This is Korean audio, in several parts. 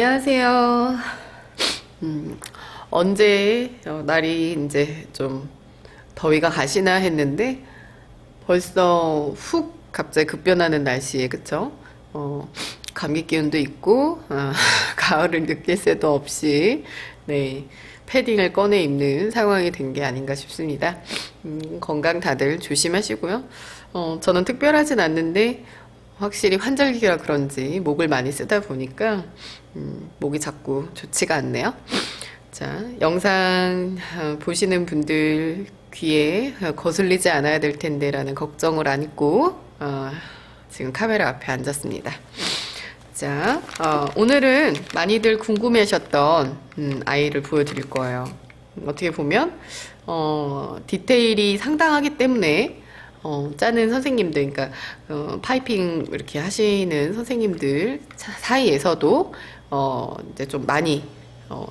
안녕하세요. 음, 언제 어, 날이 이제 좀 더위가 가시나 했는데 벌써 훅 갑자기 급변하는 날씨에 그쵸? 어, 감기 기운도 있고 아, 가을을 느낄 새도 없이 네 패딩을 꺼내 입는 상황이 된 게 아닌가 싶습니다. 음, 건강 다들 조심하시고요. 어, 저는 특별하진 않는데 확실히 환절기라 그런지 목을 많이 쓰다 보니까 음, 목이 자꾸 좋지가 않네요. 자, 영상 어, 보시는 분들 귀에 어, 거슬리지 않아야 될 텐데라는 걱정을 안고 어, 지금 카메라 앞에 앉았습니다. 자, 어, 오늘은 많이들 궁금해하셨던 음, 아이를 보여드릴 거예요. 어떻게 보면 어, 디테일이 상당하기 때문에 어, 짜는 선생님들, 그러니까 어, 파이핑 이렇게 하시는 선생님들 사- 사이에서도 어, 이제 좀 많이 어,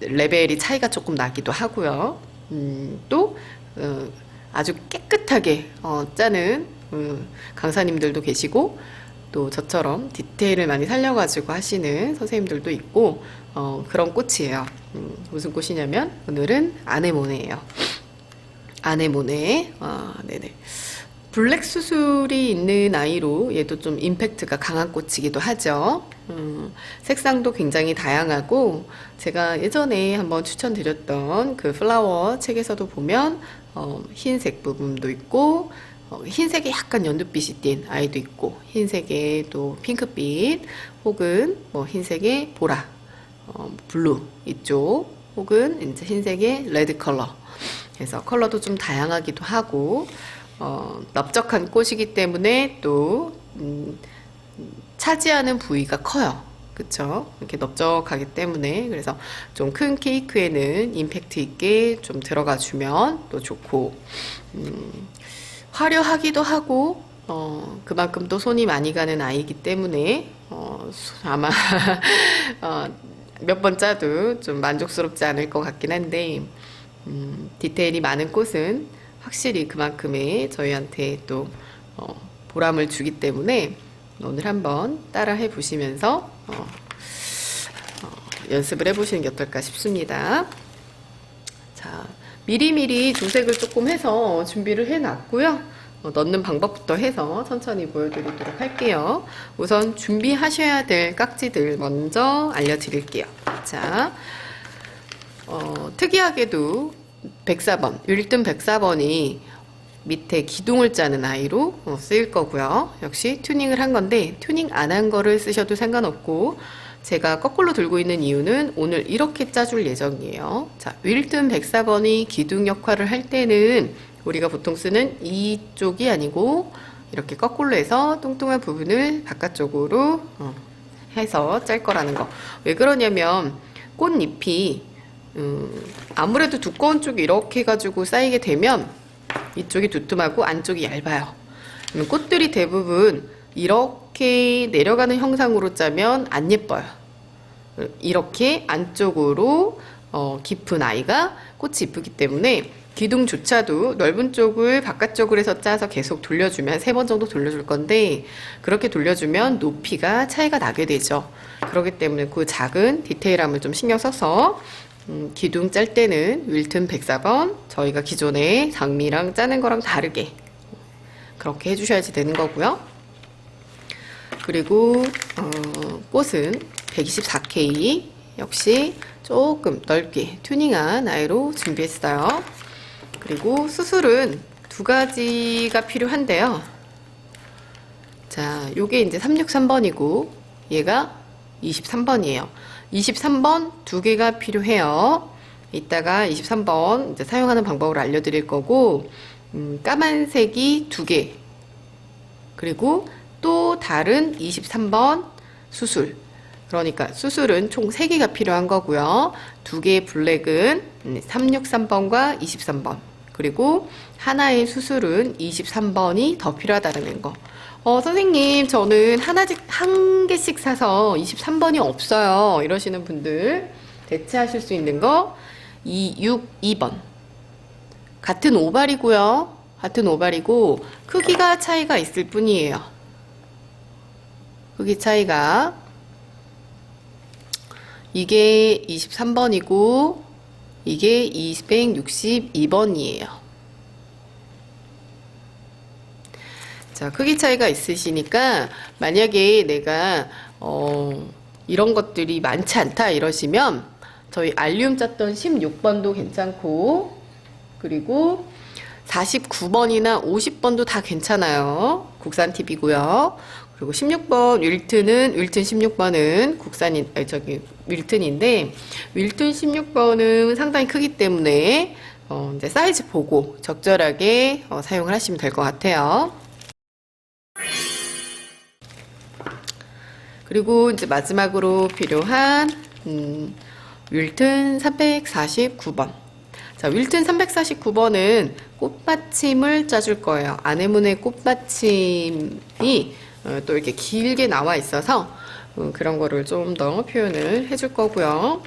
레벨이 차이가 조금 나기도 하고요. 음, 또 어, 아주 깨끗하게 어, 짜는 어, 강사님들도 계시고 또 저처럼 디테일을 많이 살려가지고 하시는 선생님들도 있고 어, 그런 꽃이에요. 음, 무슨 꽃이냐면 오늘은 아네모네예요. 아네모네. 아, 네네. 블랙 수술이 있는 아이로 얘도 좀 임팩트가 강한 꽃이기도 하죠. 음, 색상도 굉장히 다양하고 제가 예전에 한번 추천드렸던 그 플라워 책에서도 보면 어, 흰색 부분도 있고 어, 흰색에 약간 연두빛이 띤 아이도 있고 흰색에 또 핑크빛 혹은 뭐 흰색에 보라 어, 블루 이쪽 혹은 이제 흰색의 레드 컬러 그래서 컬러도 좀 다양하기도 하고 어, 넓적한 꽃이기 때문에 또 음, 차지하는 부위가 커요. 그쵸? 이렇게 넓적하기 때문에 그래서 좀 큰 케이크에는 임팩트 있게 좀 들어가 주면 또 좋고 음, 화려하기도 하고 어, 그만큼 또 손이 많이 가는 아이이기 때문에 어, 수- 아마 어, 몇번 짜도 좀 만족스럽지 않을 것 같긴 한데 음, 디테일이 많은 꽃은 확실히 그만큼의 저희한테 또 어, 보람을 주기 때문에 오늘 한번 따라 해 보시면서 어, 어, 연습을 해 보시는 게 어떨까 싶습니다. 자, 미리미리 조색을 조금 해서 준비를 해 놨고요. 어, 넣는 방법부터 해서 천천히 보여드리도록 할게요. 우선 준비하셔야 될 깍지들 먼저 알려드릴게요. 자, 어, 특이하게도 104번, 1등 104번이 밑에 기둥을 짜는 아이로 어, 쓰일 거고요. 역시 튜닝을 한 건데 튜닝 안 한 거를 쓰셔도 상관없고 제가 거꾸로 들고 있는 이유는 오늘 이렇게 짜줄 예정이에요. 자, 윌튼 104번이 기둥 역할을 할 때는 우리가 보통 쓰는 이쪽이 아니고 이렇게 거꾸로 해서 뚱뚱한 부분을 바깥쪽으로 어, 해서 짤 거라는 거. 왜 그러냐면 꽃잎이 음, 아무래도 두꺼운 쪽이 이렇게 해가지고 쌓이게 되면 이쪽이 두툼하고 안쪽이 얇아요. 꽃들이 대부분 이렇게 내려가는 형상으로 짜면 안 예뻐요. 이렇게 안쪽으로 어, 깊은 아이가 꽃이 이쁘기 때문에 기둥조차도 넓은 쪽을 바깥쪽으로 해서 짜서 계속 돌려주면 세 번 정도 돌려줄 건데 그렇게 돌려주면 높이가 차이가 나게 되죠. 그렇기 때문에 그 작은 디테일함을 좀 신경 써서 음, 기둥 짤 때는 윌튼 104번 저희가 기존에 장미랑 짜는 거랑 다르게 그렇게 해주셔야지 되는 거고요. 그리고 어, 꽃은 124K 역시 조금 넓게 튜닝한 아이로 준비했어요. 그리고 수술은 두 가지가 필요한데요. 자, 요게 이제 363번이고 얘가 23번이에요. 23번 두 개가 필요해요. 이따가 23번 이제 사용하는 방법을 알려드릴 거고 음, 까만색이 두 개. 그리고 또 다른 23번 수술. 그러니까 수술은 총 3개가 필요한 거고요. 두 개의 블랙은 363번과 23번. 그리고 하나의 수술은 23번이 더 필요하다는 거. 어, 선생님, 저는 하나씩, 한 개씩 사서 23번이 없어요. 이러시는 분들 대체하실 수 있는 거 262번. 같은 오발이고요. 같은 오발이고 크기가 차이가 있을 뿐이에요. 크기 차이가 이게 23번이고 이게 262번이에요. 자, 크기 차이가 있으시니까 만약에 내가 어, 이런 것들이 많지 않다 이러시면 저희 알륨 짰던 16번도 괜찮고 그리고 49번이나 50번도 다 괜찮아요. 국산 팁이고요. 그리고 16번 윌튼은 윌튼 16번은 국산인 아니, 저기 윌튼인데 윌튼 16번은 상당히 크기 때문에 어, 이제 사이즈 보고 적절하게 어, 사용을 하시면 될 것 같아요. 그리고 이제 마지막으로 필요한 음, 윌튼 349번. 자, 윌튼 349번은 꽃받침을 짜줄 거예요. 아내문의 꽃받침이 어, 또 이렇게 길게 나와 있어서 어, 그런 거를 좀 더 표현을 해줄 거고요.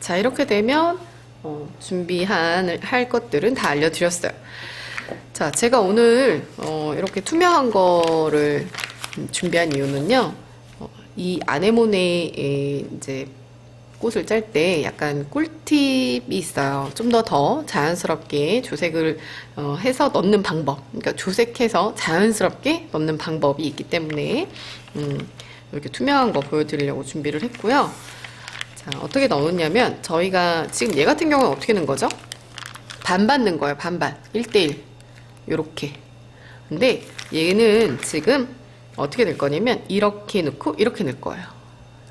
자, 이렇게 되면 어, 준비한 할 것들은 다 알려드렸어요. 자, 제가 오늘 어, 이렇게 투명한 거를 음, 준비한 이유는요. 어, 이 아네모네에 이제 꽃을 짤 때 약간 꿀팁이 있어요. 좀 더 더 자연스럽게 조색을 어, 해서 넣는 방법. 그러니까 조색해서 자연스럽게 넣는 방법이 있기 때문에 음, 이렇게 투명한 거 보여드리려고 준비를 했고요. 자, 어떻게 넣었냐면 저희가 지금 얘 같은 경우는 어떻게 넣은 거죠? 반반 넣은 거예요. 반반. 1대1. 요렇게. 근데 얘는 지금 어떻게 될 거냐면 이렇게 넣고 이렇게 넣을 거예요.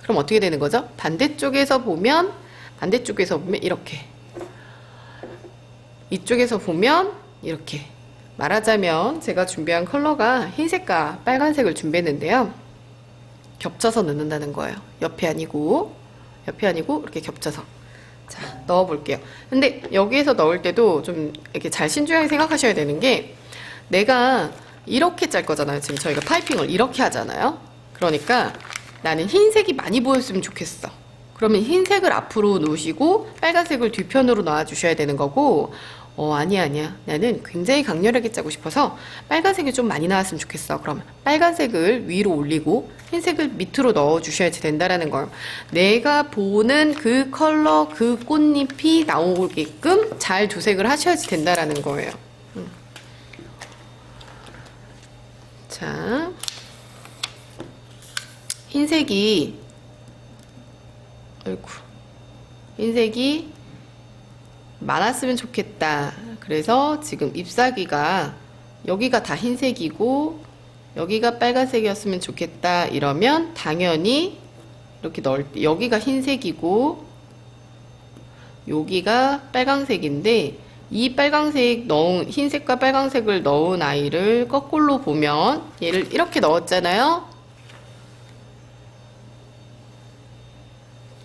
그럼 어떻게 되는 거죠? 반대쪽에서 보면 반대쪽에서 보면 이렇게 이쪽에서 보면 이렇게 말하자면 제가 준비한 컬러가 흰색과 빨간색을 준비했는데요. 겹쳐서 넣는다는 거예요. 옆에 아니고 옆에 아니고 이렇게 겹쳐서 자 넣어 볼게요. 근데 여기에서 넣을 때도 좀 이렇게 잘 신중하게 생각하셔야 되는 게 내가 이렇게 짤 거잖아요. 지금 저희가 파이핑을 이렇게 하잖아요. 그러니까 나는 흰색이 많이 보였으면 좋겠어. 그러면 흰색을 앞으로 놓으시고 빨간색을 뒤편으로 놔 주셔야 되는 거고 어 아니야 아니야 나는 굉장히 강렬하게 짜고 싶어서 빨간색이 좀 많이 나왔으면 좋겠어 그러면 빨간색을 위로 올리고 흰색을 밑으로 넣어 주셔야지 된다라는 거예요 내가 보는 그 컬러 그 꽃잎이 나오게끔 잘 조색을 하셔야지 된다라는 거예요 음. 자 흰색이 아이고 흰색이 많았으면 좋겠다. 그래서 지금 잎사귀가 여기가 다 흰색이고 여기가 빨간색이었으면 좋겠다. 이러면 당연히 이렇게 때 여기가 흰색이고 여기가 빨강색인데 이 빨강색 넣은 흰색과 빨강색을 넣은 아이를 거꾸로 보면 얘를 이렇게 넣었잖아요.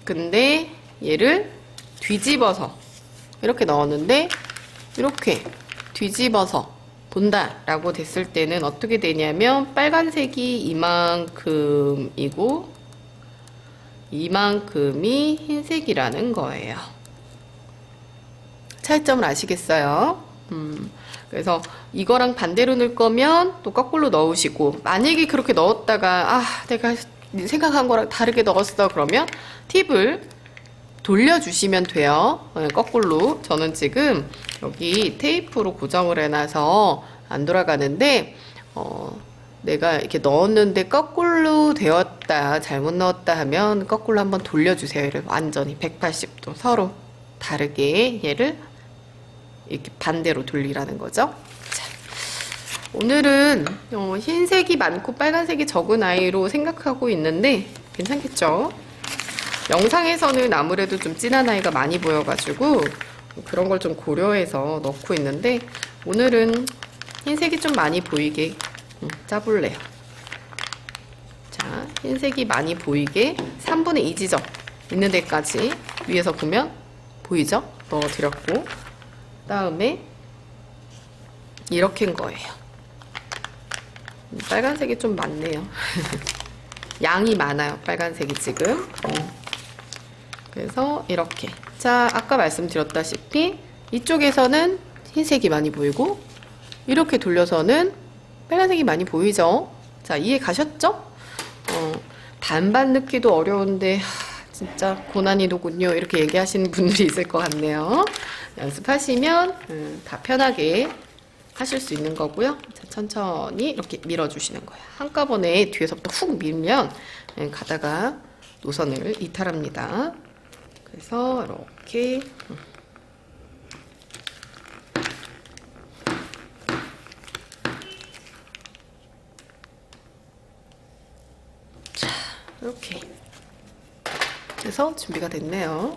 근데 얘를 뒤집어서 이렇게 넣었는데 이렇게 뒤집어서 본다 라고 됐을 때는 어떻게 되냐면 빨간색이 이만큼이고 이만큼이 흰색이라는 거예요. 차이점을 아시겠어요? 음, 그래서 이거랑 반대로 넣을 거면 또 거꾸로 넣으시고 만약에 그렇게 넣었다가 아 내가 생각한 거랑 다르게 넣었어 그러면 팁을 돌려주시면 돼요. 네, 거꾸로. 저는 지금 여기 테이프로 고정을 해놔서 안 돌아가는데, 어, 내가 이렇게 넣었는데 거꾸로 되었다, 잘못 넣었다 하면 거꾸로 한번 돌려주세요. 얘를 완전히 180도 서로 다르게 얘를 이렇게 반대로 돌리라는 거죠. 자, 오늘은 어, 흰색이 많고 빨간색이 적은 아이로 생각하고 있는데 괜찮겠죠? 영상에서는 아무래도 좀 진한 아이가 많이 보여가지고 그런 걸 좀 고려해서 넣고 있는데 오늘은 흰색이 좀 많이 보이게 음, 짜볼래요. 자, 흰색이 많이 보이게 3분의 2 지점 있는 데까지 위에서 보면 보이죠? 넣어드렸고 다음에 이렇게인 거예요. 음, 빨간색이 좀 많네요. 양이 많아요. 빨간색이 지금. 음. 그래서 이렇게 자 아까 말씀드렸다시피 이쪽에서는 흰색이 많이 보이고 이렇게 돌려서는 빨간색이 많이 보이죠 자 이해 가셨죠? 어, 반반 넣기도 어려운데 하, 진짜 고난이도군요. 이렇게 얘기하시는 분들이 있을 것 같네요. 연습하시면 음, 다 편하게 하실 수 있는 거고요. 자, 천천히 이렇게 밀어주시는 거예요. 한꺼번에 뒤에서부터 훅 밀면 예, 가다가 노선을 이탈합니다. 그래서 이렇게 음. 자, 이렇게 해서 준비가 됐네요.